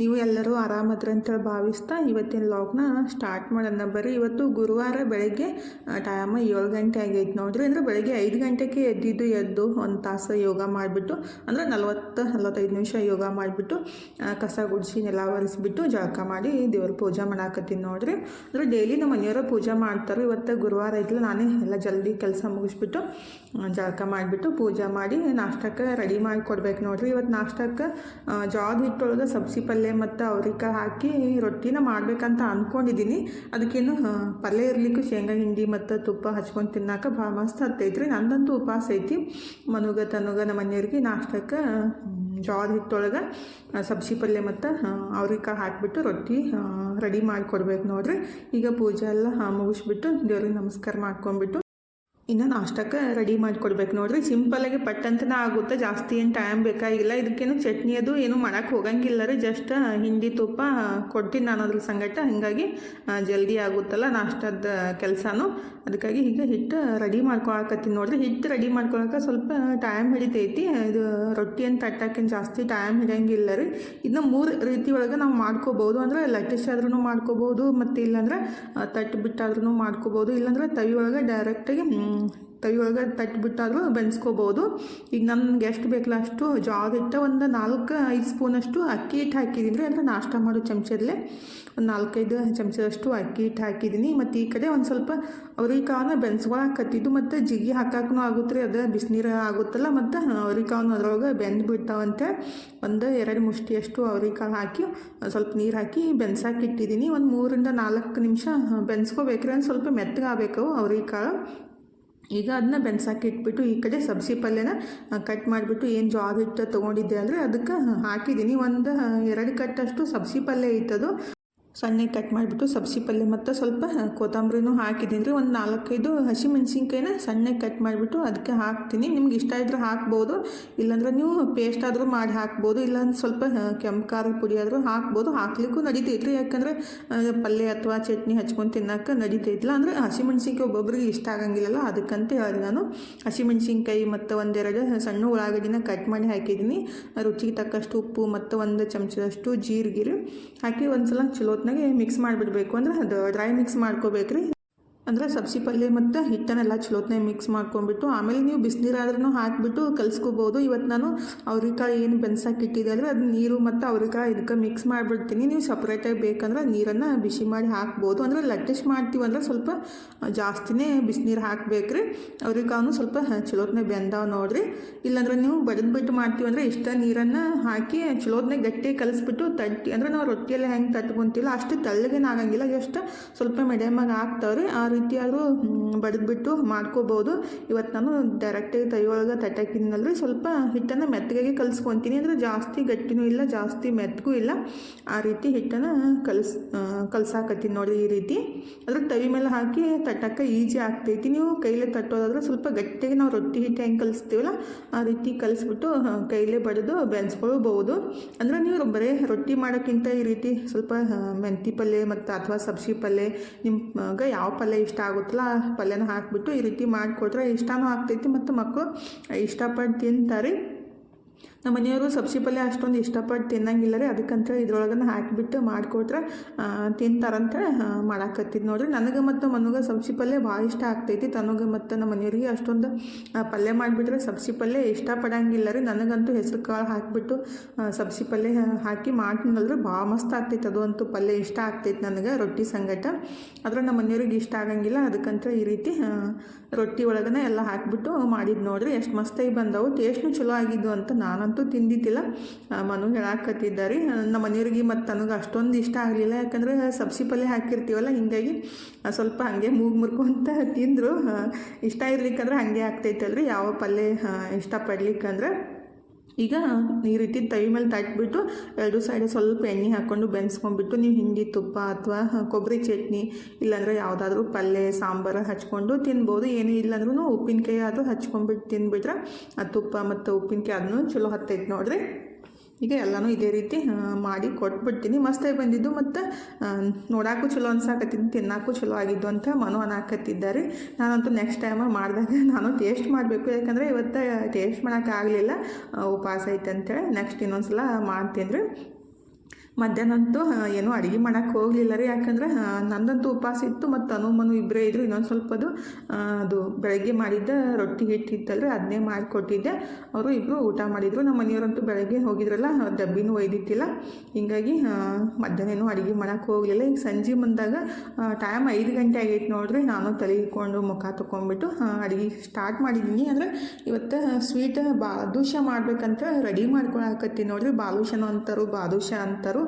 ನೀವು ಎಲ್ಲರೂ ಆರಾಮದ್ರ ಅಂತೇಳಿ ಭಾವಿಸ್ತಾ ಇವತ್ತಿನ ಲಾಗ್ನ ಸ್ಟಾರ್ಟ್ ಮಾಡೋಣ. ಬರ್ರಿ ಇವತ್ತು ಗುರುವಾರ ಬೆಳಗ್ಗೆ ಟೈಮ್ ಏಳು ಗಂಟೆ ಆಗೈತೆ ನೋಡ್ರಿ. ಅಂದರೆ ಬೆಳಗ್ಗೆ ಐದು ಗಂಟೆಗೆ ಎದ್ದಿದ್ದು ಎದ್ದು ಒಂದು ತಾಸು ಯೋಗ ಮಾಡಿಬಿಟ್ಟು, ಅಂದರೆ ನಲ್ವತ್ತು, ನಲ್ವತ್ತೈದು ನಿಮಿಷ ಯೋಗ ಮಾಡಿಬಿಟ್ಟು ಕಸ ಗುಡಿಸಿ ನೆಲ ಒರೆಸ್ಬಿಟ್ಟು ಜಳಕ ಮಾಡಿ ದೇವ್ರ ಪೂಜೆ ಮಾಡಾಕತ್ತೀನಿ ನೋಡ್ರಿ. ಅಂದರೆ ಡೈಲಿ ನಮ್ಮ ಮನೆಯವರು ಪೂಜೆ ಮಾಡ್ತಾರೆ, ಇವತ್ತು ಗುರುವಾರ ಇದ್ದಲ್ಲ, ನಾನೇ ಎಲ್ಲ ಜಲ್ದಿ ಕೆಲಸ ಮುಗಿಸ್ಬಿಟ್ಟು ಜಳಕ ಮಾಡಿಬಿಟ್ಟು ಪೂಜೆ ಮಾಡಿ ನಾಷ್ಟಕ್ಕೆ ರೆಡಿ ಮಾಡಿ ಕೊಡ್ಬೇಕು ನೋಡ್ರಿ. ಇವತ್ತು ನಾಷ್ಟಕ್ಕೆ ಜಾದ ಹಿಟ್ಟೊಳಗೆ ಸಬ್ಸಿ ಪಲ್ಯ ಮತ್ತು ಅವ್ರಿಕಾಯಿ ಹಾಕಿ ರೊಟ್ಟಿನ ಮಾಡಬೇಕಂತ ಅಂದ್ಕೊಂಡಿದ್ದೀನಿ ಅದಕ್ಕೇನು ಪಲ್ಯ ಇರಲಿಕ್ಕೆ ಶೇಂಗಾ ಹಿಂಡಿ ಮತ್ತು ತುಪ್ಪ ಹಚ್ಕೊಂಡು ತಿನ್ನಾಕ ಭಾಳ ಮಸ್ತ್ ಹತ್ತೈತ್ರಿ ನಂದಂತೂ ಉಪವಾಸ ಐತಿ. ಮನುಗ, ತನುಗ ನಮ್ಮ ಮನೆಯವ್ರಿಗೆ ನಾಷ್ಟಕ್ಕೆ ಜೋಳದ ಹಿಟ್ಟೊಳಗೆ ಸಬ್ಸಿ ಪಲ್ಯ ಮತ್ತು ಅವ್ರಿಕಾಯಿ ಹಾಕಿಬಿಟ್ಟು ರೊಟ್ಟಿ ರೆಡಿ ಮಾಡಿಕೊಡ್ಬೇಕು ನೋಡ್ರಿ. ಈಗ ಪೂಜೆ ಎಲ್ಲ ಮುಗಿಸ್ಬಿಟ್ಟು ದೇವ್ರಿಗೆ ನಮಸ್ಕಾರ ಮಾಡ್ಕೊಂಡ್ಬಿಟ್ಟು ಇನ್ನು ನಾಷ್ಟಕ್ಕೆ ರೆಡಿ ಮಾಡಿಕೊಡ್ಬೇಕು ನೋಡ್ರಿ. ಸಿಂಪಲಾಗಿ ಪಟ್ಟಂತನ ಆಗುತ್ತೆ. ಜಾಸ್ತಿ ಏನು ಟೈಮ್ ಬೇಕಾಗಿಲ್ಲ. ಇದಕ್ಕೇನು ಚಟ್ನಿ ಅದು ಏನು ಮಾಡೋಕ್ಕೆ ಹೋಗಂಗಿಲ್ಲ ರೀ. ಜಸ್ಟ್ ಹಿಂಡಿ ತುಪ್ಪ ಕೊಡ್ತೀನಿ ನಾನು ಅದ್ರ ಸಂಗಟ. ಹಾಗಾಗಿ ಜಲ್ದಿ ಆಗುತ್ತಲ್ಲ ನಾಷ್ಟದ ಕೆಲಸನೂ. ಅದಕ್ಕಾಗಿ ಹೀಗೆ ಹಿಟ್ಟು ರೆಡಿ ಮಾಡ್ಕೊಳಕತ್ತೀನಿ ನೋಡ್ರಿ. ಹಿಟ್ಟು ರೆಡಿ ಮಾಡ್ಕೊಳಕ್ಕೆ ಸ್ವಲ್ಪ ಟೈಮ್ ಹಿಡಿತೈತಿ. ಇದು ರೊಟ್ಟಿ ಅಂತ ತಟ್ಟಕ್ಕೇನು ಜಾಸ್ತಿ ಟೈಮ್ ಹಿಡಿಯಂಗಿಲ್ಲ ರೀ. ಇನ್ನು ಮೂರು ರೀತಿ ಒಳಗೆ ನಾವು ಮಾಡ್ಕೋಬೋದು. ಅಂದರೆ ಲಟ್ಟಿಸ್ ಆದ್ರೂ ಮಾಡ್ಕೋಬೋದು. ಮತ್ತು ಇಲ್ಲಾಂದ್ರೆ ತಟ್ಟು ಬಿಟ್ಟಾದ್ರೂ ಮಾಡ್ಕೋಬೋದು. ಇಲ್ಲಾಂದ್ರೆ ತವಿ ಒಳಗೆ ಡೈರೆಕ್ಟಾಗಿ ತವಿ ಒಳಗೆ ತಟ್ಟಿಬಿಟ್ಟಾದ್ರೂ ಬೆನ್ಸ್ಕೋಬೋದು. ಈಗ ನನ್ಗೆ ಎಷ್ಟು ಬೇಕಲ್ಲ ಅಷ್ಟು ಜಾಗ ಇಟ್ಟ ಒಂದು ನಾಲ್ಕು, ಐದು ಸ್ಪೂನಷ್ಟು ಅಕ್ಕಿ ಹಿಟ್ಟು ಹಾಕಿದ್ದೀನಿ. ಅಂದರೆ ನಾಷ್ಟ ಮಾಡೋ ಚಮಚದಲ್ಲೇ ಒಂದು ನಾಲ್ಕೈದು ಚಮಚದಷ್ಟು ಅಕ್ಕಿ ಹಿಟ್ಟು ಹಾಕಿದ್ದೀನಿ. ಮತ್ತು ಈ ಕಡೆ ಒಂದು ಸ್ವಲ್ಪ ಅವ್ರಿಕಾವನ್ನ ಬೆನ್ಸ್ಕೊಳಕತ್ತಿದ್ದು ಮತ್ತು ಜಿಗಿ ಹಾಕಕ್ಕೂ ಆಗುತ್ತೆ ರೀ ಅದು ಬಿಸಿನೀರು ಆಗುತ್ತಲ್ಲ. ಮತ್ತು ಅವ್ರಿಕಾವನ್ನ ಅದ್ರೊಳಗೆ ಬೆಂದು ಬಿಡ್ತಾವಂತೆ. ಒಂದು ಎರಡು ಮುಷ್ಟಿಯಷ್ಟು ಅವ್ರಿಕಾಳು ಹಾಕಿ ಸ್ವಲ್ಪ ನೀರು ಹಾಕಿ ಬೆನ್ಸಾಕಿಟ್ಟಿದ್ದೀನಿ ಒಂದು ಮೂರಿಂದ ನಾಲ್ಕು ನಿಮಿಷ ಬೆನ್ಸ್ಕೋಬೇಕ್ರಿ. ಅಂದ್ರೆ ಸ್ವಲ್ಪ ಮೆತ್ತಗಾಗಬೇಕು ಅವ್ರಿಕಾಳು ಈಗ ಅದನ್ನ ಬೆನ್ಸಾಕಿ ಇಟ್ಬಿಟ್ಟು ಈ ಕಡೆ ಸಬ್ಸಿ ಪಲ್ಯನ ಕಟ್ ಮಾಡಿಬಿಟ್ಟು ಏನು ಜಾರ್ ಹಿಟ್ಟು ತೊಗೊಂಡಿದ್ದೆ ಅಂದರೆ ಅದಕ್ಕೆ ಹಾಕಿದ್ದೀನಿ. ಒಂದು ಎರಡು ಕಟ್ಟಷ್ಟು ಸಬ್ಸಿ ಪಲ್ಯ ಇತ್ತದು. ಸಣ್ಣ ಕಟ್ ಮಾಡಿಬಿಟ್ಟು ಸಬ್ಸಿ ಪಲ್ಯ ಮತ್ತು ಸ್ವಲ್ಪ ಕೊತ್ತಂಬರಿನೂ ಹಾಕಿದ್ದೀನಿ. ರೀ ಒಂದು ನಾಲ್ಕೈದು ಹಸಿಮೆಣ್ಸಿನ್ಕಾಯಿನ ಸಣ್ಣಗೆ ಕಟ್ ಮಾಡಿಬಿಟ್ಟು ಅದಕ್ಕೆ ಹಾಕ್ತೀನಿ. ನಿಮ್ಗೆ ಇಷ್ಟ ಇದ್ರೆ ಹಾಕ್ಬೋದು. ಇಲ್ಲಾಂದ್ರೆ ನೀವು ಪೇಸ್ಟ್ ಆದರೂ ಮಾಡಿ ಹಾಕ್ಬೋದು. ಇಲ್ಲಾಂದ್ರೆ ಸ್ವಲ್ಪ ಕೆಂಪು ಖಾರದ ಪುಡಿ ಆದರೂ ಹಾಕ್ಬೋದು. ಹಾಕ್ಲಿಕ್ಕೂ ನಡೀತೈತ್ರಿ ಯಾಕಂದ್ರೆ ಪಲ್ಯ ಅಥವಾ ಚಟ್ನಿ ಹಚ್ಕೊಂಡು ತಿನ್ನಕ್ಕೆ ನಡಿತೈತಿಲ್ಲ ಅಂದರೆ ಹಸಿಮೆಣ್ಸಿನ್ಕಾಯಿ ಒಬ್ಬೊಬ್ರಿಗೆ ಇಷ್ಟ ಆಗಂಗಿಲ್ಲಲ್ಲ. ಅದಕ್ಕಂತ ಹೇಳಿದೆ ನಾನು ಹಸಿಮೆಣ್ಸಿನ್ಕಾಯಿ ಮತ್ತು ಒಂದೆರಡು ಸಣ್ಣ ಉಳ್ಳಾಗಡ್ಡಿನ ಕಟ್ ಮಾಡಿ ಹಾಕಿದ್ದೀನಿ. ರುಚಿಗೆ ತಕ್ಕಷ್ಟು ಉಪ್ಪು ಮತ್ತು ಒಂದು ಚಮಚದಷ್ಟು ಜೀರಿಗೆ ಹಾಕಿ ಒಂದ್ಸಲ ಚಲೋತ್ನಾಗೆ ಮಿಕ್ಸ್ ಮಾಡಿಬಿಡ್ಬೇಕು ಅಂದ್ರೆ ಅದು ಡ್ರೈ ಮಿಕ್ಸ್ ಮಾಡ್ಕೋಬೇಕ್ರಿ. ಅಂದರೆ ಸಬ್ಸಿ ಪಲ್ಯ ಮತ್ತು ಹಿಟ್ಟನ್ನೆಲ್ಲ ಚಲೋತ್ನಾಗ ಮಿಕ್ಸ್ ಮಾಡ್ಕೊಂಡ್ಬಿಟ್ಟು, ಆಮೇಲೆ ನೀವು ಬಿಸಿನೀರಾದ್ರೂ ಹಾಕಿಬಿಟ್ಟು ಕಲಿಸ್ಕೋಬೋದು. ಇವತ್ತು ನಾನು ಅವ್ರಿಕಾಯಿ ಏನು ಬೆನ್ಸಾಕಿಟ್ಟಿದೆ ಅಂದರೆ ಅದು ನೀರು ಮತ್ತು ಅವ್ರಿಕಾಯಿ ಇದಕ್ಕೆ ಮಿಕ್ಸ್ ಮಾಡಿಬಿಡ್ತೀನಿ. ನೀವು ಸಪ್ರೇಟಾಗಿ ಬೇಕಂದ್ರೆ ನೀರನ್ನು ಬಿಸಿ ಮಾಡಿ ಹಾಕ್ಬೋದು. ಅಂದರೆ ಲಟ್ಟಿಸ್ ಮಾಡ್ತೀವಂದ್ರೆ ಸ್ವಲ್ಪ ಜಾಸ್ತಿನೇ ಬಿಸಿನೀರು ಹಾಕ್ಬೇಕ್ರಿ. ಅವ್ರಿಕಾಯೂ ಸ್ವಲ್ಪ ಚಲೋತ್ನಾಗ ಬೆಂದಾವ ನೋಡ್ರಿ. ಇಲ್ಲಾಂದ್ರೆ ನೀವು ಬಡಿದ್ಬಿಟ್ಟು ಮಾಡ್ತೀವಿ ಅಂದರೆ ಇಷ್ಟ ನೀರನ್ನು ಹಾಕಿ ಚಲೋತ್ನೇ ಗಟ್ಟಿ ಕಲಿಸ್ಬಿಟ್ಟು ತಟ್ಟಿ, ಅಂದರೆ ನಾವು ರೊಟ್ಟಿಯೆಲ್ಲ ಹೆಂಗೆ ತಟ್ಕೊಂತೀವಲ್ಲ ಅಷ್ಟು ತಳ್ಳಗೇನಾಗಂಗಿಲ್ಲ ಜಸ್ಟ್ ಸ್ವಲ್ಪ ಮೀಡಿಯಮಾಗಿ ಹಾಕ್ತಾವ್ರಿ. ಆ ರೀತಿ ಆದರೂ ಬಡಿದ್ಬಿಟ್ಟು ಮಾಡ್ಕೋಬೋದು. ಇವತ್ತು ನಾನು ಡೈರೆಕ್ಟಾಗಿ ತೈ ಒಳಗೆ ತಟ್ಟಾಕಿದ್ದೀನಲ್ರಿ ಸ್ವಲ್ಪ ಹಿಟ್ಟನ್ನು ಮೆತ್ತಗಾಗಿ ಕಲಿಸ್ಕೊತೀನಿ. ಅಂದರೆ ಜಾಸ್ತಿ ಗಟ್ಟಿನೂ ಇಲ್ಲ, ಜಾಸ್ತಿ ಮೆತ್ತಗೂ ಇಲ್ಲ. ಆ ರೀತಿ ಹಿಟ್ಟನ್ನು ಕಲಿಸ್ ಕಲ್ಸಾಕತ್ತೀನಿ ನೋಡಿ ಈ ರೀತಿ. ಅದ್ರ ತವಿ ಮೇಲೆ ಹಾಕಿ ತಟ್ಟಕ್ಕೆ ಈಜಿ ಆಗ್ತೈತಿ. ನೀವು ಕೈಲೇ ತಟ್ಟೋದಾದ್ರೆ ಸ್ವಲ್ಪ ಗಟ್ಟಿಗೆ ನಾವು ರೊಟ್ಟಿ ಹಿಟ್ಟು ಹೆಂಗೆ ಕಲಿಸ್ತೀವಲ್ಲ, ಆ ರೀತಿ ಕಲಿಸ್ಬಿಟ್ಟು ಕೈಲೇ ಬಡಿದು ಬೆಳೆಸ್ಕೊಳ್ಬೋದು ಅಂದರೆ ನೀವು ಬರೀ ರೊಟ್ಟಿ ಮಾಡೋಕ್ಕಿಂತ ಈ ರೀತಿ ಸ್ವಲ್ಪ ಮೆಂತಿ ಪಲ್ಯ ಮತ್ತು ಅಥವಾ ಸಬ್ಸಿ ಪಲ್ಯ ನಿಮ್ಗೆ ಯಾವ ಪಲ್ಯ ಇಷ್ಟ ಆಗುತ್ತಲ್ಲ ಪಲ್ಯನ ಹಾಕಿಬಿಟ್ಟು ಈ ರೀತಿ ಮಾಡಿಕೊಟ್ರೆ ಇಷ್ಟನೂ ಆಗ್ತೈತಿ ಮತ್ತು ಮಕ್ಕಳು ಇಷ್ಟಪಟ್ಟು ತಿಂತಾರೆ. ನಮ್ಮ ಮನೆಯವರು ಸಬ್ಸಿ ಪಲ್ಯ ಅಷ್ಟೊಂದು ಇಷ್ಟಪಟ್ಟು ತಿನ್ನಂಗಿಲ್ಲ ರೀ ಅದಕ್ಕಂತೇಳಿ ಇದ್ರೊಳಗನ ಹಾಕಿಬಿಟ್ಟು ಮಾಡಿಕೊಟ್ರೆ ತಿಂತಾರಂತ ಮಾಡಾಕತ್ತಿದ್ ನೋಡ್ರಿ. ನನಗೆ ಮತ್ತು ಮನಗೆ ಸಬ್ಸಿ ಪಲ್ಯ ಭಾಳ ಇಷ್ಟ ಆಗ್ತೈತಿ. ತನಗೆ ಮತ್ತು ನಮ್ಮ ಮನೆಯವ್ರಿಗೆ ಅಷ್ಟೊಂದು ಪಲ್ಯ ಮಾಡಿಬಿಟ್ರೆ ಸಬ್ಸಿ ಪಲ್ಯ ಇಷ್ಟಪಡಂಗಿಲ್ಲ ರೀ ನನಗಂತೂ ಹೆಸರು ಕಾಳು ಹಾಕಿಬಿಟ್ಟು ಸಬ್ಸಿ ಪಲ್ಯ ಹಾಕಿ ಮಾಡ್ತೀನಲ್ರಿ. ಭಾಳ ಮಸ್ತ್ ಆಗ್ತೈತೆ ಅದು ಅಂತೂ ಪಲ್ಯ ಇಷ್ಟ ಆಗ್ತೈತೆ ನನಗೆ, ರೊಟ್ಟಿ ಸಂಗಟ. ಆದ್ರೆ ನಮ್ಮ ಮನೆಯವ್ರಿಗೆ ಇಷ್ಟ ಆಗಂಗಿಲ್ಲ. ಅದಕ್ಕಂತ ಈ ರೀತಿ ರೊಟ್ಟಿ ಒಳಗನೆ ಎಲ್ಲ ಹಾಕಿಬಿಟ್ಟು ಮಾಡಿದ್ದು ನೋಡ್ರಿ. ಎಷ್ಟು ಮಸ್ತಾಗಿ ಬಂದವು. ಟೇಸ್ಟ್ನು ಚಲೋ ಆಗಿದ್ದು ಅಂತ ನಾನಂತೂ ತಿಂದಿದ್ದಿಲ್ಲ. ಆ, ಮನು ಹೇಳಾಕತ್ತಿದ್ದಾರೆ. ನಮ್ಮ ಮನೆಯವ್ರಿಗೆ ಮತ್ತು ನನಗೆ ಅಷ್ಟೊಂದು ಇಷ್ಟ ಆಗಲಿಲ್ಲ. ಯಾಕಂದರೆ ಸಬ್ಸಿ ಪಲ್ಯ ಹಾಕಿರ್ತೀವಲ್ಲ ಹಿಂಗಾಗಿ ಸ್ವಲ್ಪ ಹಂಗೆ ಮೂಗು ಮುರ್ಕೊಂತ ತಿಂದರು. ಇಷ್ಟ ಇರ್ಲಿಕ್ಕಂದ್ರೆ ಹಂಗೆ ಆಗ್ತೈತಲ್ರಿ. ಯಾವ ಪಲ್ಯ ಇಷ್ಟಪಡ್ಲಿಕ್ಕಂದ್ರೆ. ಈಗ ಈ ರೀತಿ ತೈ ಮೇಲೆ ತಟ್ಬಿಟ್ಟು ಎರಡು ಸೈಡ್ ಸ್ವಲ್ಪ ಎಣ್ಣೆ ಹಾಕ್ಕೊಂಡು ಬೆನ್ಸ್ಕೊಂಡ್ಬಿಟ್ಟು ನೀವು ಹಿಂಡಿ ತುಪ್ಪ ಅಥವಾ ಕೊಬ್ಬರಿ ಚಟ್ನಿ ಇಲ್ಲಾಂದ್ರೆ ಯಾವುದಾದ್ರೂ ಪಲ್ಯ ಸಾಂಬಾರು ಹಚ್ಕೊಂಡು ತಿನ್ಬೋದು. ಏನೂ ಇಲ್ಲಾಂದ್ರೂ ಉಪ್ಪಿನಕಾಯಿ ಆದರೂ ಹಚ್ಕೊಂಡ್ಬಿಟ್ಟು ಆ ತುಪ್ಪ ಮತ್ತು ಉಪ್ಪಿನಕಾಯಿ ಅದನ್ನು ಚಲೋ ಹತ್ತೈತೆ ನೋಡ್ರಿ. ಈಗ ಎಲ್ಲನೂ ಇದೇ ರೀತಿ ಮಾಡಿ ಕೊಟ್ಬಿಡ್ತೀನಿ. ಮಸ್ತಾಗಿ ಬಂದಿದ್ದು ಮತ್ತು ನೋಡಾಕು ಚಲೋ ಅನ್ಸಾಕತ್ತಿದ್ದು ತಿನ್ನೋಕ್ಕೂ ಚಲೋ ಆಗಿದ್ದು ಅಂತ ಮನು ಅನ್ನಾಕತ್ತಿದ್ದಾರೆ. ನಾನಂತೂ ನೆಕ್ಸ್ಟ್ ಟೈಮ್ ಮಾಡಿದಾಗ ನಾನು ಟೇಸ್ಟ್ ಮಾಡಬೇಕು. ಯಾಕಂದರೆ ಇವತ್ತು ಟೇಸ್ಟ್ ಮಾಡೋಕ್ಕಾಗಲಿಲ್ಲ ಉಪವಾಸ ಐತೆ ಅಂತೇಳಿ ನೆಕ್ಸ್ಟ್ ಇನ್ನೊಂದು ಸಲ ಮಾಡ್ತೀನಿ ರೀ. ಮಧ್ಯಾಹ್ನಂತೂ ಏನೂ ಅಡುಗೆ ಮಾಡೋಕ್ಕೆ ಹೋಗಲಿಲ್ಲ ರೀ. ಯಾಕಂದ್ರೆ ನಂದಂತೂ ಉಪವಾಸ ಇತ್ತು ಮತ್ತು ಅನು ಮನು ಇಬ್ಬರೇ ಇದ್ದರು ಇನ್ನೊಂದು ಸ್ವಲ್ಪದು ಅದು ಬೆಳಗ್ಗೆ ಮಾಡಿದ್ದ ರೊಟ್ಟಿ ರೀ ಅದನ್ನೇ ಮಾಡಿಕೊಟ್ಟಿದ್ದೆ. ಅವರು ಇಬ್ಬರು ಊಟ ಮಾಡಿದರು. ನಮ್ಮ ಮನೆಯವರಂತೂ ಬೆಳಗ್ಗೆ ಹೋಗಿದ್ರಲ್ಲ ಡಬ್ಬಿನೂ ಒಯ್ದಿತ್ತಿಲ್ಲ ಹಿಂಗಾಗಿ ಆ, ಮಧ್ಯಾಹ್ನ ಏನೂ ಅಡುಗೆ ಮಾಡೋಕ್ಕೆ ಹೋಗಲಿಲ್ಲ. ಈಗ ಸಂಜೆ ಮುಂದಾಗ ಟೈಮ್ ಐದು ಗಂಟೆ ಆಗೈತೆ ನೋಡಿರಿ. ನಾನು ತಲೆ ಇಟ್ಕೊಂಡು ಮುಖ ತೊಗೊಂಡ್ಬಿಟ್ಟು ಅಡುಗೆ ಸ್ಟಾರ್ಟ್ ಮಾಡಿದ್ದೀನಿ. ಅಂದರೆ ಇವತ್ತು ಸ್ವೀಟ್ ಬಾದುಷ ಮಾಡ್ಬೇಕಂತ ರೆಡಿ ಮಾಡ್ಕೊಳಕತ್ತೀನಿ ನೋಡ್ರಿ. ಬಾದುಷನೂ ಅಂತಾರು ಬಾದುಷ ಅಂತಾರು.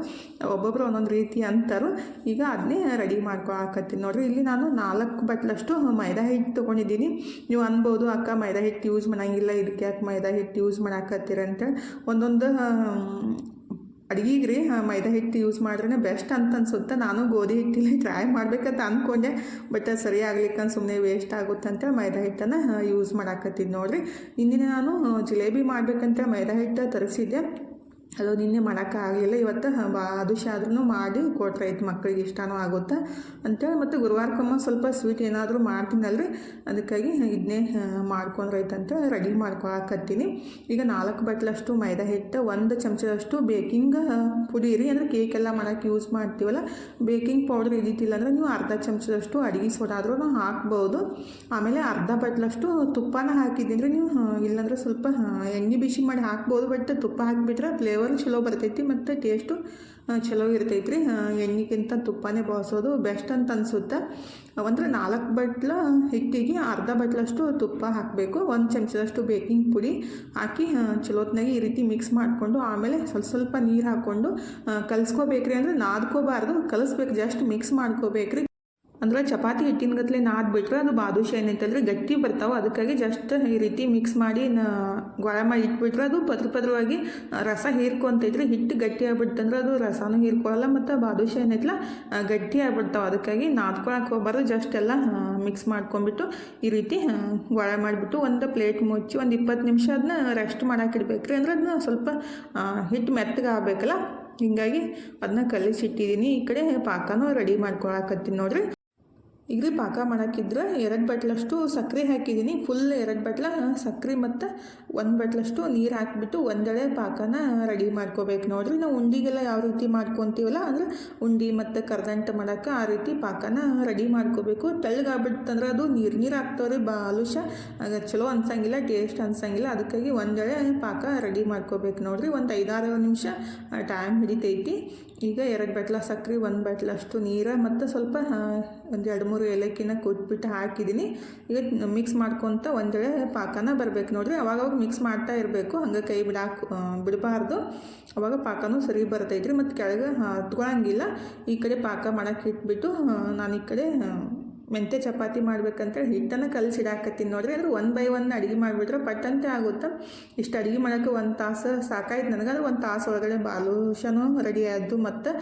ಒಬ್ಬೊಬ್ರು ಒಂದೊಂದು ರೀತಿ ಅಂತಾರು. ಈಗ ಅದನ್ನೇ ರೆಡಿ ಮಾಡ್ಕೊಳಕತ್ತೀನಿ ನೋಡಿರಿ, ಇಲ್ಲಿ ನಾನು ನಾಲ್ಕು ಬಟ್ಲಷ್ಟು ಮೈದಾ ಹಿಟ್ಟು ತೊಗೊಂಡಿದ್ದೀನಿ. ನೀವು ಅನ್ಬೋದು, ಅಕ್ಕ, ಮೈದಾ ಹಿಟ್ಟು ಯೂಸ್ ಮಾಡೋಂಗಿಲ್ಲ ಇದಕ್ಕೆ ಯಾಕೆ ಮೈದಾ ಹಿಟ್ಟು ಯೂಸ್ ಮಾಡಾಕತ್ತೀರ? ಅಂತೇಳಿ ಒಂದೊಂದು ಅಡುಗೆಗೆ ರೀ ಮೈದಾ ಹಿಟ್ಟು ಯೂಸ್ ಮಾಡಿದ್ರೆ ಬೆಸ್ಟ್ ಅಂತ ಅನ್ಸುತ್ತೆ. ನಾನು ಗೋಧಿ ಹಿಟ್ಟಿಲಿ ಟ್ರೈ ಮಾಡ್ಬೇಕಂತ ಅಂದ್ಕೊಂಡೆ ಬಟ್ ಅದು ಸರಿ ಆಗ್ಲಿಕ್ಕೆ ಸುಮ್ಮನೆ ವೇಸ್ಟ್ ಆಗುತ್ತೆ ಅಂತೇಳಿ ಮೈದಾ ಹಿಟ್ಟನ್ನು ಯೂಸ್ ಮಾಡಾಕತ್ತಿದ್ದು ನೋಡಿರಿ. ಇಂದಿನ ನಾನು ಜಿಲೇಬಿ ಮಾಡ್ಬೇಕಂತ ಮೈದಾ ಹಿಟ್ಟು ತರಿಸಿದ್ದೆ. ಅದು ನಿನ್ನೆ ಮಾಡೋಕ್ಕಾಗಲಿಲ್ಲ ಇವತ್ತು ಆದುಷ ಆದ್ರೂ ಮಾಡಿ ಕೊಟ್ರೆ ಐತೆ ಮಕ್ಕಳಿಗೆ, ಇಷ್ಟನೂ ಆಗುತ್ತೆ ಅಂತೇಳಿ ಮತ್ತು ಗುರುವಾರಕ್ಕೊಮ್ಮೆ ಸ್ವಲ್ಪ ಸ್ವೀಟ್ ಏನಾದರೂ ಮಾಡ್ತೀನಲ್ರಿ? ಅದಕ್ಕಾಗಿ ಇದನ್ನೇ ಮಾಡ್ಕೊಂಡ್ರೈತೆ ಅಂತ ರೆಡಿ ಮಾಡ್ಕೊಳಕತ್ತೀನಿ. ಈಗ ನಾಲ್ಕು ಬಟ್ಲಷ್ಟು ಮೈದಾ ಹಿಟ್ಟು, ಒಂದು ಚಮಚದಷ್ಟು ಬೇಕಿಂಗ್ ಪುಡಿ ರೀ. ಅಂದರೆ ಕೇಕ್ ಎಲ್ಲ ಮಾಡೋಕ್ಕೆ ಯೂಸ್ ಮಾಡ್ತೀವಲ್ಲ ಬೇಕಿಂಗ್ ಪೌಡ್ರ್ ಇದ್ದಿತ್ತಿಲ್ಲ ಅಂದರೆ ನೀವು ಅರ್ಧ ಚಮಚದಷ್ಟು ಅಡುಗೆ ಸೋಡಾ ಆದ್ರೂ ಹಾಕ್ಬೋದು. ಆಮೇಲೆ ಅರ್ಧ ಬಟ್ಲಷ್ಟು ತುಪ್ಪನ ಹಾಕಿದ್ದೀನಿ ರೀ ನೀವು ಇಲ್ಲಾಂದರೆ ಸ್ವಲ್ಪ ಎಣ್ಣೆ ಬಿಸಿ ಮಾಡಿ ಹಾಕ್ಬೋದು ಬಟ್ ತುಪ್ಪ ಹಾಕಿಬಿಟ್ರೆ ಫ್ಲೇವರ್ ಚಲೋ ಬರ್ತೈತಿ ಮತ್ತು ಟೇಸ್ಟು ಚಲೋ ಇರ್ತೈತಿ ರೀ ಎಣ್ಣೆಗಿಂತ ತುಪ್ಪನೇ ಬಳಸೋದು ಬೆಸ್ಟ್ ಅಂತ ಅನಿಸುತ್ತೆ. ಅಂದರೆ ನಾಲ್ಕು ಬಟ್ಲ ಹಿಟ್ಟಿಗೆ ಅರ್ಧ ಬಟ್ಲಷ್ಟು ತುಪ್ಪ ಹಾಕಬೇಕು. ಒಂದು ಚಮಚದಷ್ಟು ಬೇಕಿಂಗ್ ಪುಡಿ ಹಾಕಿ ಚಲೋತ್ನಾಗೆ ಈ ರೀತಿ ಮಿಕ್ಸ್ ಮಾಡಿಕೊಂಡು ಆಮೇಲೆ ಸ್ವಲ್ಪ ಸ್ವಲ್ಪ ನೀರು ಹಾಕ್ಕೊಂಡು ಕಲಿಸ್ಕೋಬೇಕ್ರಿ ಅಂದರೆ ನಾದ್ಕೋಬಾರ್ದು. ಕಲಿಸ್ಬೇಕು ಜಸ್ಟ್ ಮಿಕ್ಸ್ ಮಾಡ್ಕೋಬೇಕ್ರಿ. ಅಂದ್ರೆ ಚಪಾತಿ ಹಿಟ್ಟಿನ ಗತ್ಲೆ ನಾದ್ಬಿಟ್ರೆ ಅದು ಬಾದುಷ ಏನೈತಲ್ರಿ? ಗಟ್ಟಿ ಬರ್ತಾವೆ. ಅದಕ್ಕಾಗಿ ಜಸ್ಟ್ ಈ ರೀತಿ ಮಿಕ್ಸ್ ಮಾಡಿ ಗೊಳ ಮಾಡಿ ಇಟ್ಬಿಟ್ರೆ ಅದು ಪದ್ರ ಪದ್ರವಾಗಿ ರಸ ಹೀರ್ಕೊಂತೈತ್ರಿ. ಹಿಟ್ಟು ಗಟ್ಟಿ ಆಗ್ಬಿಡ್ತಂದ್ರೆ ಅದು ರಸಾನು ಹೀರ್ಕೊಳ್ಳಲ್ಲ ಮತ್ತು ಬಾದುಷ ಏನೈತಲ್ಲ ಗಟ್ಟಿ ಆಗ್ಬಿಡ್ತಾವೆ. ಅದಕ್ಕಾಗಿ ನಾದ್ಕೊಳಕ್ಕೆ ಹೋಗ್ಬಾರ್ದು. ಜಸ್ಟ್ ಎಲ್ಲ ಮಿಕ್ಸ್ ಮಾಡ್ಕೊಂಬಿಟ್ಟು ಈ ರೀತಿ ಗೊಳ ಮಾಡಿಬಿಟ್ಟು ಒಂದು ಪ್ಲೇಟ್ ಮುಚ್ಚಿ ಒಂದು ಇಪ್ಪತ್ತು ನಿಮಿಷ ಅದನ್ನ ರೆಸ್ಟ್ ಮಾಡಕ್ಕೆ ಇಡ್ಬೇಕ್ರಿ. ಅಂದ್ರೆ ಅದನ್ನ ಸ್ವಲ್ಪ ಹಿಟ್ಟು ಮೆತ್ತಗೆ ಆಗ್ಬೇಕಲ್ಲ? ಹಿಂಗಾಗಿ ಅದನ್ನ ಕಲಿಸಿಟ್ಟಿದ್ದೀನಿ ಈ ಕಡೆ ಪಾಕನೂ ರೆಡಿ ಮಾಡ್ಕೊಳಕತ್ತೀನಿ ನೋಡ್ರಿ. ಈಗ ರೀ ಪಾಕ ಮಾಡೋಕ್ಕಿದ್ರೆ ಎರಡು ಬಟ್ಲಷ್ಟು ಸಕ್ಕರೆ ಹಾಕಿದ್ದೀನಿ ಫುಲ್ ಎರಡು ಬಟ್ಲ ಸಕ್ಕರೆ ಮತ್ತು ಒಂದು ಬಟ್ಲಷ್ಟು ನೀರು ಹಾಕಿಬಿಟ್ಟು ಒಂದೆಳೆ ಪಾಕನ ರೆಡಿ ಮಾಡ್ಕೋಬೇಕು ನೋಡಿರಿ. ನಾವು ಉಂಡಿಗೆಲ್ಲ ಯಾವ ರೀತಿ ಮಾಡ್ಕೊತೀವಲ್ಲ, ಅಂದರೆ ಉಂಡಿ ಮತ್ತು ಕರ್ದಂಟು ಮಾಡೋಕ್ಕೆ ಆ ರೀತಿ ಪಾಕನ ರೆಡಿ ಮಾಡ್ಕೋಬೇಕು. ತೆಳ್ಳಗಾಗ್ಬಿಡ್ತಂದ್ರೆ ಅದು ನೀರು ನೀರು ಹಾಕ್ತಾವ್ರಿ ಬಾಲುಷ. ಚಲೋ ಅನ್ಸಂಗಿಲ್ಲ, ಟೇಸ್ಟ್ ಅನ್ಸಂಗಿಲ್ಲ, ಅದಕ್ಕಾಗಿ ಒಂದೆಳೆ ಪಾಕ ರೆಡಿ ಮಾಡ್ಕೋಬೇಕು ನೋಡಿರಿ. ಒಂದು ಐದಾರು ನಿಮಿಷ ಟೈಮ್ ಹಿಡಿತೈತಿ. ಈಗ ಎರಡು ಬಟ್ಲ ಸಕ್ಕರೆ ಒಂದು ಬಟ್ಲಷ್ಟು ನೀರು ಮತ್ತು ಸ್ವಲ್ಪ ಒಂದು ಎರಡು ಮೂರು ಏಲಕ್ಕಿನ ಕುಟ್ಬಿಟ್ಟು ಹಾಕಿದ್ದೀನಿ. ಈಗ ಮಿಕ್ಸ್ ಮಾಡ್ಕೊತ ಒಂದೆಳೆ ಪಾಕನ ಬರಬೇಕು. ನೋಡಿರಿ, ಅವಾಗವಾಗ ಮಿಕ್ಸ್ ಮಾಡ್ತಾ ಇರಬೇಕು. ಹಂಗೆ ಕೈ ಬಿಡಾಕ್ ಬಿಡಬಾರ್ದು. ಅವಾಗ ಪಾಕನೂ ಸರಿ ಬರ್ತೈತ್ರಿ. ಮತ್ತು ಕೆಳಗೆ ಹತ್ಕೊಳಂಗಿಲ್ಲ ಈ ಕಡೆ ಪಾಕ ಮಾಡಕ್ಕೆ ಇಟ್ಬಿಟ್ಟು ನಾನು ಈ ಕಡೆ ಮೆಂತ್ಯ ಚಪಾತಿ ಮಾಡ್ಬೇಕಂತೇಳಿ ಹಿಟ್ಟನ್ನು ಕಲಸಿಡಾಕತ್ತೀನಿ ನೋಡ್ರಿ. ಅಂದ್ರೆ ಒನ್ ಬೈ ಒನ್ ಅಡುಗೆ ಮಾಡಿಬಿಟ್ರೆ ಪಟ್ಟಂತೆ ಆಗುತ್ತೆ. ಇಷ್ಟು ಅಡುಗೆ ಮಾಡೋಕ್ಕೆ ಒಂದು ತಾಸು ಸಾಕಾಯ್ತು ನನಗೆ ಅದು ಒಂದು ತಾಸು ಒಳಗಡೆ ಬಾಲುಷನೂ ರೆಡಿ ಆಯಿತು ಮತ್ತು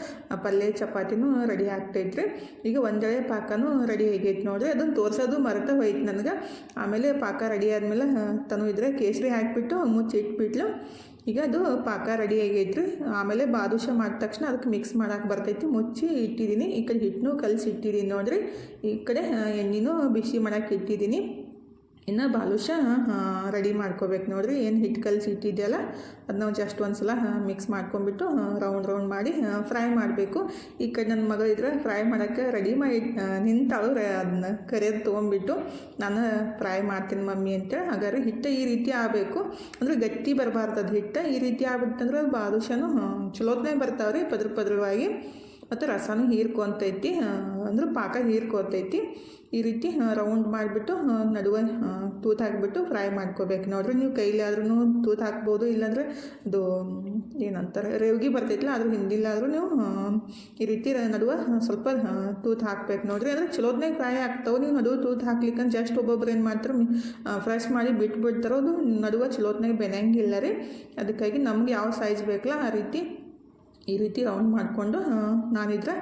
ಪಲ್ಯ ಚಪಾತಿನೂ ರೆಡಿ ಆಗ್ತೈತ್ರಿ. ಈಗ ಒಂದೆಳೆ ಪಾಕನೂ ರೆಡಿ ಆಗೈತೆ ನೋಡ್ರಿ. ಅದನ್ನು ತೋರಿಸೋದು ಮರೆತ ಹೋಯ್ತು ನನಗೆ. ಆಮೇಲೆ ಪಾಕ ರೆಡಿ ಆದಮೇಲೆ ತನು ಇದ್ರೆ ಕೇಸರಿ ಹಾಕಿಬಿಟ್ಟು, ಮುಚ್ಚಿ ಇಟ್ಬಿಟ್ಲು. ಈಗ ಅದು ಪಾಕ ರೆಡಿ ಆಗೈತ್ರಿ. ಆಮೇಲೆ ಬಾದುಷ ಮಾಡಿದ ತಕ್ಷಣ ಅದಕ್ಕೆ ಮಿಕ್ಸ್ ಮಾಡಕ್ಕೆ ಬರ್ತೈತಿ. ಮುಚ್ಚಿ ಇಟ್ಟಿದ್ದೀನಿ ಈ ಕಡೆ ಹಿಟ್ಟನ್ನೂ ಕಲಸಿ ಇಟ್ಟಿದ್ದೀನಿ ನೋಡಿರಿ. ಈ ಕಡೆ ಎಣ್ಣೆನೂ ಬಿಸಿ ಮಾಡಕ್ಕೆ ಇಟ್ಟಿದ್ದೀನಿ ಇನ್ನು ಬಾಲುಷ ರೆಡಿ ಮಾಡ್ಕೋಬೇಕು ನೋಡ್ರಿ. ಏನು ಹಿಟ್ಟು ಕಲಸಿ ಇಟ್ಟಿದೆಯಲ್ಲ ಅದನ್ನ ಜಸ್ಟ್ ಒಂದು ಸಲ ಮಿಕ್ಸ್ ಮಾಡ್ಕೊಂಡ್ಬಿಟ್ಟು ರೌಂಡ್ ರೌಂಡ್ ಮಾಡಿ ಫ್ರೈ ಮಾಡಬೇಕು. ಈ ಕಡೆ ನನ್ನ ಮಗಳು ಇದ್ರೆ ಫ್ರೈ ಮಾಡೋಕ್ಕೆ ರೆಡಿ ಮಾಡಿ ನಿಂತಾಳು ಅದನ್ನ ಕರಿಯೋದು ತೊಗೊಂಬಿಟ್ಟು ನಾನು ಫ್ರೈ ಮಾಡ್ತೀನಿ ಮಮ್ಮಿ ಅಂತೇಳಿ ಹಾಗಾದ್ರೆ ಹಿಟ್ಟು ಈ ರೀತಿ ಆಗಬೇಕು. ಅಂದರೆ ಗಟ್ಟಿ ಬರಬಾರ್ದು ಅದು ಹಿಟ್ಟು. ಈ ರೀತಿ ಆಗ್ಬಿಟ್ಟಂದ್ರೆ ಅದು ಚಲೋತ್ನೇ ಬರ್ತಾವ್ರಿ ಪದ್ರ ಪದ್ರವಾಗಿ. ಮತ್ತು ರಸನೂ ಹೀರ್ಕೊತೈತಿ ಅಂದ್ರೆ ಪಾಕ ಹೀರ್ಕೊತೈತಿ ಈ ರೀತಿ ರೌಂಡ್ ಮಾಡಿಬಿಟ್ಟು ನಡುವೆ ತೂತು ಹಾಕಿಬಿಟ್ಟು ಫ್ರೈ ಮಾಡ್ಕೋಬೇಕು. ನೋಡ್ರಿ, ನೀವು ಕೈಲಿ ಆದ್ರೂ ತೂತು ಹಾಕ್ಬೋದು, ಇಲ್ಲಾಂದ್ರೆ ಅದು, ಏನಂತಾರೆ, ರೇವ್ಗಿ ಬರ್ತೈತಿಲ್ಲ ಅದ್ರ ಹಿಂದಿಲ್ಲಾದ್ರೂ ನೀವು ಈ ರೀತಿ ನಡುವೆ ಸ್ವಲ್ಪ ತೂತು ಹಾಕ್ಬೇಕು. ನೋಡ್ರಿ, ಅಂದರೆ ಚಲೋದನ್ನೇ ಫ್ರೈ ಆಗ್ತಾವೆ. ನೀವು ನಡುವೆ ತೂತು ಹಾಕ್ಲಿಕ್ಕೆ ಜಸ್ಟ್ ಒಬ್ಬೊಬ್ರು ಏನು ಮಾಡ್ತಾರೆ ಫ್ರೆಶ್ ಮಾಡಿ ಬಿಟ್ಬಿಡ್ತಾರೋ, ಅದು ನಡುವೆ ಚಲೋತ್ನಾಗ ಬೆನೆಯಂಗಿಲ್ಲ ರೀ. ಅದಕ್ಕಾಗಿ ನಮ್ಗೆ ಯಾವ ಸೈಜ್ ಬೇಕಲ್ಲ, ಆ ರೀತಿ ಈ ರೀತಿ ರೌಂಡ್ ಮಾಡಿಕೊಂಡು ನಾನಿದ್ರೆ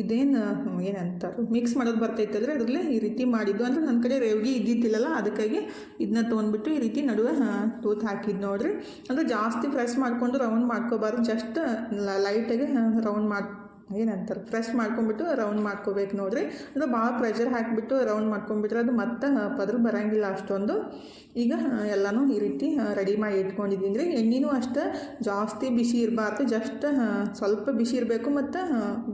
ಇದೇನು ಏನಂತಾರೆ ಮಿಕ್ಸ್ ಮಾಡೋದು ಬರ್ತೈತಂದ್ರೆ ಅದರಲ್ಲೇ ಈ ರೀತಿ ಮಾಡಿದ್ದು. ಅಂದರೆ ನನ್ನ ಕಡೆ ರೇವ್ಗೆ ಇದ್ದಿದ್ದಿಲ್ಲಲ್ಲ, ಅದಕ್ಕಾಗಿ ಇದನ್ನ ತೊಗೊಂಡ್ಬಿಟ್ಟು ಈ ರೀತಿ ನಡುವೆ ತೂತು ಹಾಕಿದ್ದು ನೋಡಿರಿ. ಅಂದರೆ ಜಾಸ್ತಿ ಫ್ರೆಶ್ ಮಾಡಿಕೊಂಡು ರೌಂಡ್ ಮಾಡ್ಕೋಬಾರ್ದು. ಜಸ್ಟ್ ಲೈಟಾಗಿ ರೌಂಡ್ ಮಾಡಿ ಏನಂತಾರೆ ಫ್ರೆಶ್ ಮಾಡ್ಕೊಂಬಿಟ್ಟು ರೌಂಡ್ ಮಾಡ್ಕೋಬೇಕು ನೋಡಿರಿ. ಅದು ಭಾಳ ಪ್ರೆಷರ್ ಹಾಕಿಬಿಟ್ಟು ರೌಂಡ್ ಮಾಡ್ಕೊಂಬಿಟ್ರೆ ಅದು ಮತ್ತೆ ಪದ್ರ ಬರೋಂಗಿಲ್ಲ ಅಷ್ಟೊಂದು. ಈಗ ಎಲ್ಲನೂ ಈ ರೀತಿ ರೆಡಿ ಮಾಡಿ ಇಟ್ಕೊಂಡಿದ್ದೀನಿ ರೀ. ಎಣ್ಣೆನೂ ಅಷ್ಟು ಜಾಸ್ತಿ ಬಿಸಿ ಇರಬಾರ್ದು. ಜಸ್ಟ್ ಸ್ವಲ್ಪ ಬಿಸಿ ಇರಬೇಕು ಮತ್ತು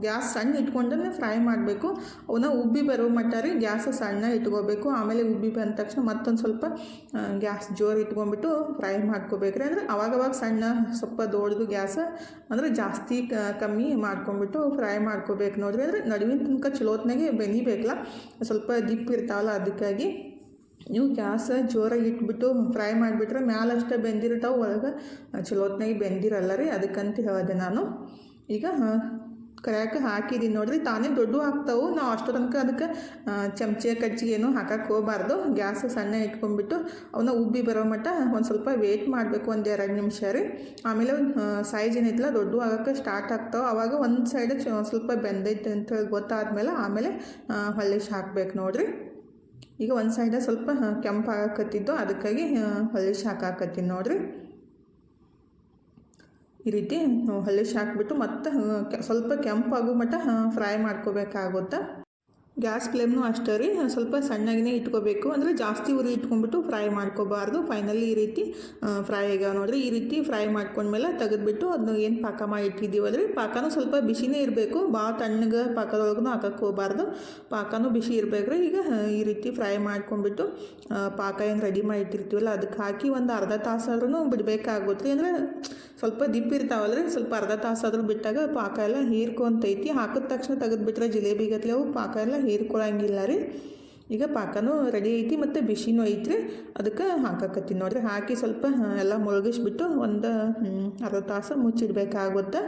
ಗ್ಯಾಸ್ ಸಣ್ಣ ಇಟ್ಕೊಂಡೇ ಫ್ರೈ ಮಾಡಬೇಕು. ಅವನ್ನ ಉಬ್ಬಿ ಬರೋ ಮಟ್ಟ ರೀ, ಗ್ಯಾಸ್ ಸಣ್ಣ ಇಟ್ಕೋಬೇಕು. ಆಮೇಲೆ ಉಬ್ಬಿ ಬಂದ ತಕ್ಷಣ ಮತ್ತೊಂದು ಸ್ವಲ್ಪ ಗ್ಯಾಸ್ ಜೋರು ಇಟ್ಕೊಂಡ್ಬಿಟ್ಟು ಫ್ರೈ ಮಾಡ್ಕೋಬೇಕ್ರಿ ಅಂದರೆ ಅವಾಗವಾಗ ಸಣ್ಣ, ಸ್ವಲ್ಪ ದೊಡ್ಡದು ಗ್ಯಾಸ್, ಅಂದರೆ ಜಾಸ್ತಿ ಕಮ್ಮಿ ಮಾಡ್ಕೊಂಬಿಟ್ಟು ಫ್ರೈ ಮಾಡ್ಕೋಬೇಕು ನೋಡ್ರಿ. ಅಂದರೆ ನಡುವಿನ ತನಕ ಚಲೋತ್ನಾಗೆ ಬೆನಿಬೇಕಲ್ಲ. ಸ್ವಲ್ಪ ದಿಪ್ಪು ಇರ್ತಾವಲ್ಲ ಅದಕ್ಕಾಗಿ. ನೀವು ಗ್ಯಾಸ ಜೋರಾಗಿ ಇಟ್ಬಿಟ್ಟು ಫ್ರೈ ಮಾಡಿಬಿಟ್ರೆ ಮ್ಯಾಲಷ್ಟೇ ಬೆಂದಿರ್ತಾವೆ ಒಳಗೆ ಚಲೋತ್ನಾಗಿ ಬೆಂದಿರಲ್ಲ ರೀ. ಅದಕ್ಕಂತ ಹೇಳಿದೆ ನಾನು. ಈಗ ಕರ್ಯಾಕೆ ಹಾಕಿದ್ದೀನಿ ನೋಡ್ರಿ, ತಾನೇ ದೊಡ್ಡ ಆಗ್ತಾವೆ. ನಾವು ಅಷ್ಟು ತನಕ ಅದಕ್ಕೆ ಚಮಚೆ ಕಚ್ಚಿಗೆ ಏನೂ ಹಾಕಕ್ಕೆ ಹೋಗಬಾರ್ದು. ಗ್ಯಾಸ್ ಸಣ್ಣ ಇಟ್ಕೊಂಡ್ಬಿಟ್ಟು ಅವನ್ನ ಉಬ್ಬಿ ಬರೋ ಮಟ್ಟ ಒಂದು ಸ್ವಲ್ಪ ವೇಟ್ ಮಾಡಬೇಕು, ಒಂದು ಎರಡು ನಿಮಿಷ ರೀ. ಆಮೇಲೆ ಸೈಜ್ ಏನೈತಲ್ಲ ದೊಡ್ಡ ಆಗೋಕ್ಕೆ ಸ್ಟಾರ್ಟ್ ಆಗ್ತಾವೆ. ಆವಾಗ ಒಂದು ಸೈಡ್ ಸ್ವಲ್ಪ ಬೆಂದೈತೆ ಅಂತ ಗೊತ್ತಾದ್ಮೇಲೆ ಆಮೇಲೆ ಹೊಳ್ಳಿಶ್ ಹಾಕ್ಬೇಕು ನೋಡ್ರಿ. ಈಗ ಒಂದು ಸೈಡ ಸ್ವಲ್ಪ ಕೆಂಪಾಗಕತ್ತಿದ್ದು, ಅದಕ್ಕಾಗಿ ಹೊಳ್ಳಿಶ್ ಹಾಕಾಕತ್ತೀನಿ ನೋಡ್ರಿ. ಈ ರೀತಿ ಹಳ್ಳಿಶ್ ಹಾಕಿಬಿಟ್ಟು ಮತ್ತೆ ಸ್ವಲ್ಪ ಕೆಂಪಾಗೋ ಮಟ್ಟ ಫ್ರೈ ಮಾಡ್ಕೋಬೇಕಾಗುತ್ತೆ. ಗ್ಯಾಸ್ ಫ್ಲೇಮ್ನು ಅಷ್ಟೇ ರೀ. ಸ್ವಲ್ಪ ಸಣ್ಣಗೇ ಇಟ್ಕೋಬೇಕು. ಅಂದರೆ ಜಾಸ್ತಿ ಉರಿ ಇಟ್ಕೊಂಡ್ಬಿಟ್ಟು ಫ್ರೈ ಮಾಡ್ಕೋಬಾರ್ದು. ಫೈನಲಿ ಈ ರೀತಿ ಫ್ರೈ ಆಗ್ಯಾವ ನೋಡಿರಿ. ಈ ರೀತಿ ಫ್ರೈ ಮಾಡ್ಕೊಂಡ್ಮೇಲೆ ತೆಗೆದುಬಿಟ್ಟು ಅದನ್ನ ಏನು ಪಾಕ ಮಾಡಿ ಇಟ್ಟಿದ್ದೀವಲ್ರಿ ಪಾಕನೂ ಸ್ವಲ್ಪ ಬಿಸಿನೇ ಇರಬೇಕು. ಭಾಳ ತಣ್ಣಗೆ ಪಾಕದೊಳಗೂ ಹಾಕಕ್ಕೆ ಹೋಗಬಾರ್ದು. ಪಾಕನೂ ಬಿಸಿ ಇರಬೇಕು ರೀ. ಈಗ ಈ ರೀತಿ ಫ್ರೈ ಮಾಡ್ಕೊಂಡ್ಬಿಟ್ಟು ಪಾಕ ಏನು ರೆಡಿ ಮಾಡಿ ಇಟ್ಟಿರ್ತೀವಲ್ಲ ಅದಕ್ಕೆ ಹಾಕಿ ಒಂದು ಅರ್ಧ ತಾಸಾದ್ರೂ ಬಿಡಬೇಕಾಗುತ್ತೆ ರೀ. ಅಂದರೆ ಸ್ವಲ್ಪ ಇರ್ತಾವಲ್ರಿ ಸ್ವಲ್ಪ ಅರ್ಧ ತಾಸಾದ್ರೂ ಬಿಟ್ಟಾಗ ಪಾಕ ಎಲ್ಲ ಹೀರ್ಕೊಂತೈತಿ. ಹಾಕಿದ ತಕ್ಷಣ ತೆಗೆದ್ಬಿಟ್ರೆ ಜಿಲೇಬಿ ಗತ್ಲೆ ಅವು ಪಾಕ ಎಲ್ಲ ಹೀರ್ಕೊಳಂಗಿಲ್ಲ ರೀ. ಈಗ ಪಾಕನೂ ರೆಡಿ ಐತಿ ಮತ್ತು ಬಿಸಿನೂ ಐತ್ರಿ. ಅದಕ್ಕೆ ಹಾಕಕತ್ತೀನಿ ನೋಡಿರಿ. ಹಾಕಿ ಸ್ವಲ್ಪ ಎಲ್ಲ ಮುಳುಗಿಸ್ಬಿಟ್ಟು ಒಂದು ಅರ್ಧ ತಾಸು ಮುಚ್ಚಿಡ್ಬೇಕಾಗುತ್ತೆ.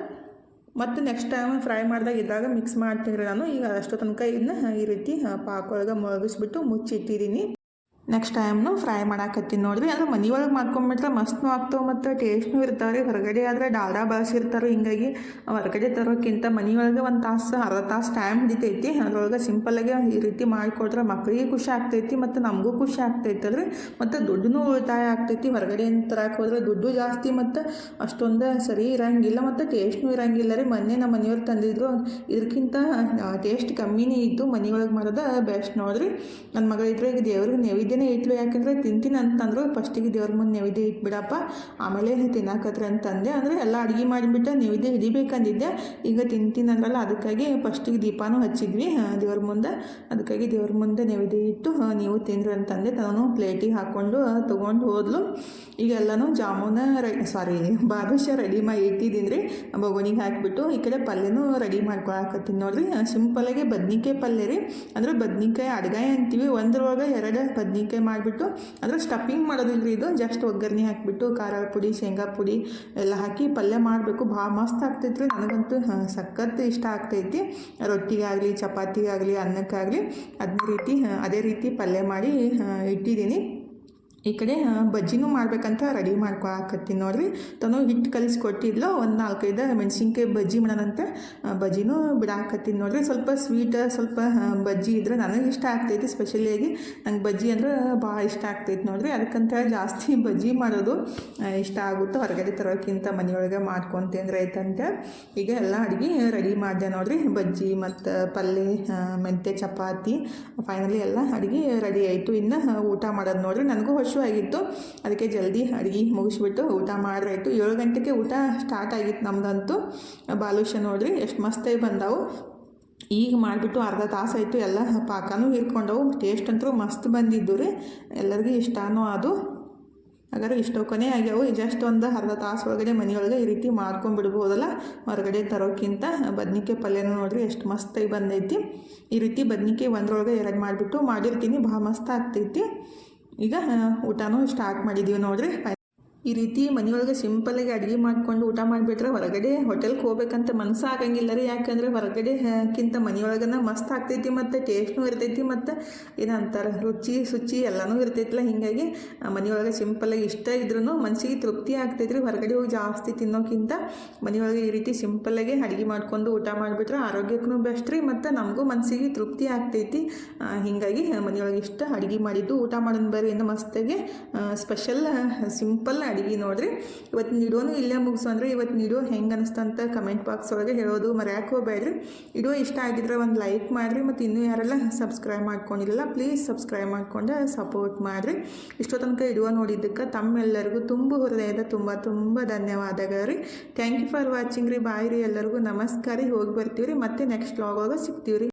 ಮತ್ತು ನೆಕ್ಸ್ಟ್ ಟೈಮ್ ಫ್ರೈ ಮಾಡಿದಾಗ ಇದ್ದಾಗ ಮಿಕ್ಸ್ ಮಾಡ್ತೀನಿ ರೀ ನಾನು. ಈಗ ಅಷ್ಟು ತನಕ ಇದನ್ನ ಈ ರೀತಿ ಪಾಕೊಳಗೆ ಮುಳುಗಿಸ್ಬಿಟ್ಟು ಮುಚ್ಚಿಟ್ಟಿದ್ದೀನಿ ನೆಕ್ಸ್ಟ್ ಟೈಮ್ನು ಫ್ರೈ ಮಾಡಾಕತ್ತೀನಿ ನೋಡ್ರಿ. ಅಂದ್ರೆ ಒಳಗೆ ಮಾಡ್ಕೊಂಬಿಟ್ರೆ ಮಸ್ತ್ನು ಆಗ್ತಾವೆ ಮತ್ತು ಟೇಸ್ಟ್ನು ಇರ್ತಾವೆ ರೀ ಹೊರಗಡೆ ಆದರೆ ಡಾಲ್ಡಾ ಬಳಸಿರ್ತಾರೆ ಹಿಂಗಾಗಿ ಹೊರಗಡೆ ತರೋಕ್ಕಿಂತ ಮನೆ ಒಳಗೆ ಒಂದು ತಾಸು, ಅರ್ಧ ತಾಸು ಟೈಮ್ ಹಿಡಿತೈತಿ. ಅದ್ರೊಳಗೆ ಸಿಂಪಲ್ಲಾಗಿ ಈ ರೀತಿ ಮಾಡಿಕೊಟ್ರೆ ಮಕ್ಕಳಿಗೆ ಖುಷಿ ಆಗ್ತೈತಿ ಮತ್ತು ನಮಗೂ ಖುಷಿ ಆಗ್ತೈತೆ ಅಲ್ರಿ ಮತ್ತು ದುಡ್ಡು ಉಳಿತಾಯ ಆಗ್ತೈತಿ. ಹೊರಗಡೆ ತರಕ್ಕೆ ಹೋದ್ರೆ ದುಡ್ಡು ಜಾಸ್ತಿ ಮತ್ತು ಅಷ್ಟೊಂದು ಸರಿ ಇರೋಂಗಿಲ್ಲ ಮತ್ತು ಟೇಸ್ಟ್ನೂ ಇರೋಂಗಿಲ್ಲ ರೀ. ಮೊನ್ನೆ ನಮ್ಮ ಮನೆಯವ್ರು ತಂದಿದ್ರು. ಇದಕ್ಕಿಂತ ಟೇಸ್ಟ್ ಕಮ್ಮಿನೇ ಇತ್ತು ಒಳಗೆ ಮಾಡೋದು ಬೆಸ್ಟ್ ನೋಡಿರಿ. ನನ್ನ ಮಗಳಿದ್ರೆ ಈಗ ದೇವ್ರಿಗೆ ನೈವೇದ್ಯ ನೈವೇದ್ಯನೇ ಇಟ್ಲು. ಯಾಕೆಂದರೆ ತಿಂತೀನಿ ಅಂತಂದ್ರು ಫಸ್ಟಿಗೆ ದೇವ್ರ ಮುಂದೆ ನೈವೇದ್ಯ ಇಟ್ಬಿಡಪ್ಪ. ಆಮೇಲೆ ತಿನ್ನಕತ್ರಿ ಅಂತಂದೆ. ಅಂದರೆ ಎಲ್ಲ ಅಡುಗೆ ಮಾಡಿಬಿಟ್ಟು ನೈವೇದ್ಯ ಹಿಡಿಬೇಕಂದಿದ್ದೆ. ಈಗ ತಿಂತೀನಿ ಅಂದ್ರಲ್ಲ ಅದಕ್ಕಾಗಿ ಫಸ್ಟಿಗೆ ದೀಪಾನು ಹಚ್ಚಿದ್ವಿ ದೇವ್ರ ಮುಂದೆ. ಅದಕ್ಕಾಗಿ ದೇವ್ರ ಮುಂದೆ ನೈವೇದ್ಯ ಇಟ್ಟು ನೀವು ತಿಂದ್ರಿ ಅಂತಂದೆ. ತಾನು ಪ್ಲೇಟಿಗೆ ಹಾಕ್ಕೊಂಡು ತೊಗೊಂಡು ಹೋದ್ಲು. ಈಗ ಎಲ್ಲನೂ ಜಾಮೂನ ರೆಡಿ, ಸಾರಿ, ಬಾದುಷ ರೆಡಿ ಮಾಡಿ ಇಟ್ಟಿದ್ದೀನಿ ರೀ ಬೊಗಣಿಗೆ ಹಾಕಿಬಿಟ್ಟು ಈ ಕಡೆ ಪಲ್ಯನೂ ರೆಡಿ ಮಾಡ್ಕೊಳಕತ್ತೀನಿ ನೋಡ್ರಿ. ಸಿಂಪಲಾಗಿ ಬದ್ನಿಕಾಯಿ ಪಲ್ಯ ರೀ. ಅಂದರೆ ಬದ್ನಿಕಾಯಿ ಅಡ್ಗಾಯಿ ಅಂತೀವಿ. ಒಂದ್ರೊಳಗೆ ಎರಡು ಬದ್ನಿಕಾಯಿ ಮಾಡಿಬಿಟ್ಟು ಅದರ ಸ್ಟಫಿಂಗ್ ಮಾಡೋದಿಲ್ಲ ರೀ ಇದು ಜಸ್ಟ್ ಒಗ್ಗರಣೆ ಹಾಕಿಬಿಟ್ಟು ಖಾರ ಪುಡಿ, ಶೇಂಗಾ ಪುಡಿ ಎಲ್ಲ ಹಾಕಿ ಪಲ್ಯ ಮಾಡಬೇಕು. ಭಾಳ ಮಸ್ತ್ ಆಗ್ತೈತೆ ರೀ ನನಗಂತೂ ಸಖತ್ ಇಷ್ಟ ಆಗ್ತೈತಿ. ರೊಟ್ಟಿಗಾಗಲಿ ಚಪಾತಿಗಾಗಲಿ ಅನ್ನಕ್ಕಾಗಲಿ ಅದೇ ರೀತಿ ಅದೇ ರೀತಿ ಪಲ್ಯ ಮಾಡಿ ಇಟ್ಟಿದ್ದೀನಿ. ಈ ಕಡೆ ಬಜ್ಜಿನೂ ಮಾಡ್ಬೇಕಂತ ರೆಡಿ ಮಾಡ್ಕೊಳಕತ್ತೀನಿ ನೋಡ್ರಿ. ತಾನು ಹಿಟ್ಟು ಕಲಿಸಿ ಕೊಟ್ಟಿದ್ಲು ಒಂದು ನಾಲ್ಕೈದು ಮೆಣಸಿನ್ಕಾಯಿ ಬಜ್ಜಿ ಮಾಡೋಣಂತೆ. ಬಜ್ಜಿನೂ ಬಿಡಾಕತ್ತೀನಿ ನೋಡ್ರಿ. ಸ್ವಲ್ಪ ಸ್ವೀಟ್, ಸ್ವಲ್ಪ ಬಜ್ಜಿ ಇದ್ರೆ ನನಗೆ ಇಷ್ಟ ಆಗ್ತೈತಿ ಸ್ಪೆಷಲಿಯಾಗಿ ನಂಗೆ ಬಜ್ಜಿ ಅಂದ್ರೆ ಭಾಳ ಇಷ್ಟ ಆಗ್ತೈತಿ ನೋಡ್ರಿ. ಅದಕ್ಕಂತ ಜಾಸ್ತಿ ಬಜ್ಜಿ ಮಾಡೋದು ಇಷ್ಟ ಆಗುತ್ತೆ. ಹೊರಗಡೆ ತರೋಕ್ಕಿಂತ ಮನೆಯೊಳಗೆ ಮಾಡ್ಕೊಂತ ಅಂದ್ರೆ ಐತಂತ ಈಗ ಎಲ್ಲ ಅಡುಗೆ ರೆಡಿ ಮಾಡಿದೆ ನೋಡ್ರಿ. ಬಜ್ಜಿ ಮತ್ತು ಪಲ್ಯ ಮೆಂತ್ಯ ಚಪಾತಿ ಫೈನಲಿ ಎಲ್ಲ ಅಡುಗೆ ರೆಡಿ ಆಯಿತು. ಇನ್ನು ಊಟ ಮಾಡೋದು ನೋಡ್ರಿ. ನನಗೂ ಆಗಿತ್ತು. ಅದಕ್ಕೆ ಜಲ್ದಿ ಅಡುಗೆ ಮುಗಿಸ್ಬಿಟ್ಟು ಊಟ ಮಾಡ್ರಾಯ್ತು ಏಳು ಗಂಟೆಗೆ ಊಟ ಸ್ಟಾರ್ಟ್ ಆಗಿತ್ತು ನಮ್ದಂತೂ. ಬಾಲುಷ ನೋಡ್ರಿ, ಎಷ್ಟು ಮಸ್ತಾಗಿ ಬಂದವು. ಈಗ ಮಾಡಿಬಿಟ್ಟು ಅರ್ಧ ತಾಸು ಆಯಿತು, ಎಲ್ಲ ಪಾಕನೂ ಹಿರ್ಕೊಂಡವು ಟೇಸ್ಟ್ ಅಂತೂ ಮಸ್ತ್ ಬಂದಿದ್ದು ರೀ. ಎಲ್ಲರಿಗೂ ಇಷ್ಟನೂ ಅದು. ಹಾಗಾದ್ರೆ ಇಷ್ಟೊಕ್ಕನೇ ಆಗ್ಯಾವು. ಜಸ್ಟ್ ಒಂದು ಅರ್ಧ ತಾಸು ಒಳಗಡೆ ಮನೆಯೊಳಗೆ ಈ ರೀತಿ ಮಾಡ್ಕೊಂಡ್ಬಿಡ್ಬೋದಲ್ಲ? ಹೊರಗಡೆ ತರೋಕ್ಕಿಂತ ಬದ್ನಿಕಾಯಿ ಪಲ್ಯನೂ ನೋಡಿರಿ, ಎಷ್ಟು ಮಸ್ತಾಗಿ ಬಂದೈತಿ. ಈ ರೀತಿ ಬದ್ನಿಕಾಯಿ ಒಂದ್ರೊಳಗೆ ಎರಡು ಮಾಡಿಬಿಟ್ಟು ಮಾಡಿರ್ತೀನಿ. ಭಾಳ ಮಸ್ತ್ ಆಗ್ತೈತಿ. ಈಗ ಊಟನೂ ಸ್ಟಾರ್ಟ್ ಮಾಡಿದ್ದೀವಿ ನೋಡಿರಿ. ಈ ರೀತಿ ಮನೆಯೊಳಗೆ ಸಿಂಪಲ್ಲಾಗಿ ಅಡುಗೆ ಮಾಡ್ಕೊಂಡು ಊಟ ಮಾಡಿಬಿಟ್ರೆ ಹೊರಗಡೆ ಹೋಟೆಲ್ಗೆ ಹೋಗ್ಬೇಕಂತ ಮನಸ್ಸು ಆಗಂಗಿಲ್ಲ ರೀ ಯಾಕಂದ್ರೆ ಹೊರಗಡೆಕ್ಕಿಂತ ಮನೆಯೊಳಗನ ಮಸ್ತ್ ಆಗ್ತೈತಿ ಮತ್ತು ಟೇಸ್ಟ್ನೂ ಇರ್ತೈತಿ ಮತ್ತು ಏನಂತಾರೆ, ರುಚಿ, ಶುಚಿ ಎಲ್ಲನೂ ಇರ್ತೈತಿಲ್ಲ ಹೀಗಾಗಿ ಮನೆಯೊಳಗೆ ಸಿಂಪಲ್ಲಾಗಿ ಇಷ್ಟ ಇದ್ರೂ ಮನಸ್ಸಿಗೆ ತೃಪ್ತಿ ಆಗ್ತೈತಿ ರೀ ಹೊರಗಡೆ ಹೋಗಿ ಜಾಸ್ತಿ ತಿನ್ನೋಕ್ಕಿಂತ ಮನೆಯೊಳಗೆ ಈ ರೀತಿ ಸಿಂಪಲ್ಲಾಗಿ ಅಡುಗೆ ಮಾಡ್ಕೊಂಡು ಊಟ ಮಾಡಿಬಿಟ್ರೆ ಆರೋಗ್ಯಕ್ಕೂ ಬೆಸ್ಟ್ ರೀ ಮತ್ತು ನಮಗೂ ಮನಸ್ಸಿಗೆ ತೃಪ್ತಿ ಆಗ್ತೈತಿ. ಹೀಗಾಗಿ ಮನೆಯೊಳಗೆ ಇಷ್ಟ ಅಡುಗೆ ಮಾಡಿದ್ದು ಊಟ ಮಾಡೋಣ ಬರ್ರಿ ಇನ್ನು ಮಸ್ತಾಗಿ ಸ್ಪೆಷಲ್ ಸಿಂಪಲ್ ಅಡುಗೆ ನೋಡ್ರಿ. ಇವತ್ತು ನೀಡೋನು ಇಲ್ಲೇ ಮುಗಿಸು ಅಂದರೆ ಇವತ್ತು ನೀಡೋ ಹೆಂಗೆ ಅನಿಸ್ತಂತ ಕಮೆಂಟ್ ಬಾಕ್ಸ್ ಒಳಗೆ ಹೇಳೋದು ಮರ್ಯಾಕೆ ಹೋಗ್ಬೇಡ್ರಿ. ವಿಡಿಯೋ ಇಷ್ಟ ಆಗಿದ್ರೆ ಒಂದು ಲೈಕ್ ಮಾಡಿರಿ ಮತ್ತು ಇನ್ನೂ ಯಾರೆಲ್ಲ ಸಬ್ಸ್ಕ್ರೈಬ್ ಮಾಡ್ಕೊಂಡಿಲ್ಲ ಪ್ಲೀಸ್ ಸಬ್ಸ್ಕ್ರೈಬ್ ಮಾಡಿಕೊಂಡು ಸಪೋರ್ಟ್ ಮಾಡಿರಿ. ಇಷ್ಟೋ ತನಕ ವಿಡಿಯೋ ನೋಡಿದ್ದಕ್ಕೆ ತಮ್ಮೆಲ್ಲರಿಗೂ ತುಂಬ ಹೃದಯದ ತುಂಬ ತುಂಬ ಧನ್ಯವಾದಗಳು. ರೀ ಥ್ಯಾಂಕ್ ಯು ಫಾರ್ ವಾಚಿಂಗ್ ರೀ. ಬಾಯ್ ರೀ ಎಲ್ಲರಿಗೂ. ನಮಸ್ಕಾರ ರೀ. ಹೋಗಿ ಬರ್ತೀವಿ ರೀ ಮತ್ತೆ ನೆಕ್ಸ್ಟ್ ವ್ಲಾಗ್ ಸಿಗ್ತೀವಿ ರೀ